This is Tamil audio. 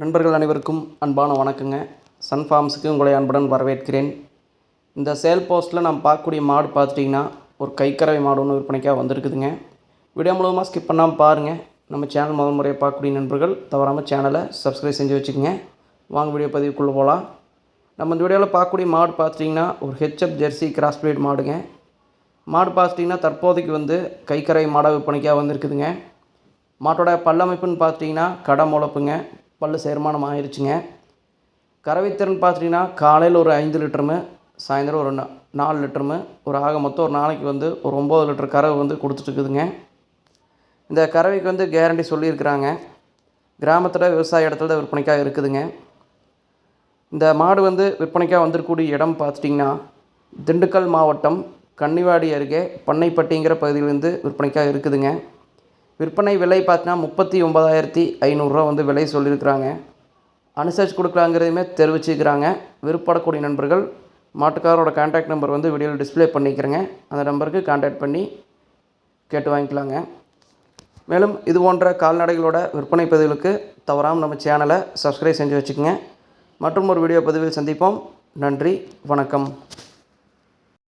நண்பர்கள் அனைவருக்கும் அன்பான வணக்கங்க. சன் ஃபார்ம்ஸுக்கு உங்களை அன்புடன் வரவேற்கிறேன். இந்த சேல் போஸ்ட்டில் நம்ம பார்க்கக்கூடிய மாடு பார்த்துட்டிங்கன்னா ஒரு கைக்கறவை மாடு ஒன்று விற்பனைக்காக வந்திருக்குதுங்க. வீடியோ மூலமாக ஸ்கிப் பண்ணாமல் பாருங்கள் நம்ம சேனல் முதல் முறையாக பார்க்கக்கூடிய நண்பர்கள் தவறாமல் சேனலை சப்ஸ்கிரைப் செஞ்சு வச்சுக்கோங்க. வாங்க வீடியோ பதிவுக்குள்ளே போகலாம் நம்ம இந்த வீடியோவில் பார்க்கக்கூடிய மாடு பார்த்துட்டிங்கன்னா ஒரு ஹெச்எப் ஜெர்சி கிராஸ் பிரீட் மாடுங்க. மாடு பார்த்துட்டிங்கன்னா தற்போதைக்கு வந்து கைக்கரை மாடாக விற்பனைக்காக வந்திருக்குதுங்க. மாட்டோட பல்லமைப்புன்னு பார்த்துட்டிங்கன்னா கடை முளப்புங்க. பல்லு சேர்மானம் ஆயிடுச்சுங்க கறவைத்திறன் பார்த்துட்டிங்கன்னா காலையில் ஒரு ஐந்து லிட்டருமு சாயந்தரம் ஒரு நாலு லிட்டருமு ஒரு ஆக மொத்தம் ஒரு நாளைக்கு வந்து ஒரு ஒம்பது லிட்டர் கறவை வந்து கொடுத்துட்ருக்குதுங்க இந்த கறவைக்கு வந்து கேரண்டி சொல்லியிருக்கிறாங்க. கிராமத்தில் விவசாய இடத்துல தான் விற்பனைக்காக இருக்குதுங்க. இந்த மாடு வந்து விற்பனைக்காக வந்திருக்கக்கூடிய இடம் பார்த்துட்டிங்கன்னா திண்டுக்கல் மாவட்டம் கன்னிவாடி அருகே பண்ணைப்பட்டிங்கிற பகுதியில் விற்பனைக்காக இருக்குதுங்க. விற்பனை விலை பார்த்தீங்கன்னா முப்பத்தி ஒன்பதாயிரத்தி ஐநூறுரூவா வந்து விலை சொல்லியிருக்கிறாங்க. அனுசரிச்சு கொடுக்கலாங்கிறதையுமே தெரிவிச்சுக்கிறாங்க. விருப்பப்படக்கூடிய நண்பர்கள் மாட்டுக்காரோட கான்டாக்ட் நம்பர் வந்து வீடியோவில் டிஸ்ப்ளே பண்ணிக்கிறேங்க. அந்த நம்பருக்கு கான்டாக்ட் பண்ணி கேட்டு வாங்கிக்கலாங்க. மேலும் இது போன்ற கால்நடைகளோட விற்பனை பதிவுகளுக்கு தவறாமல் நம்ம சேனலை சப்ஸ்கிரைப் செஞ்சு வச்சுக்கோங்க. மற்றும் ஒரு வீடியோ பதிவில் சந்திப்போம். நன்றி வணக்கம்.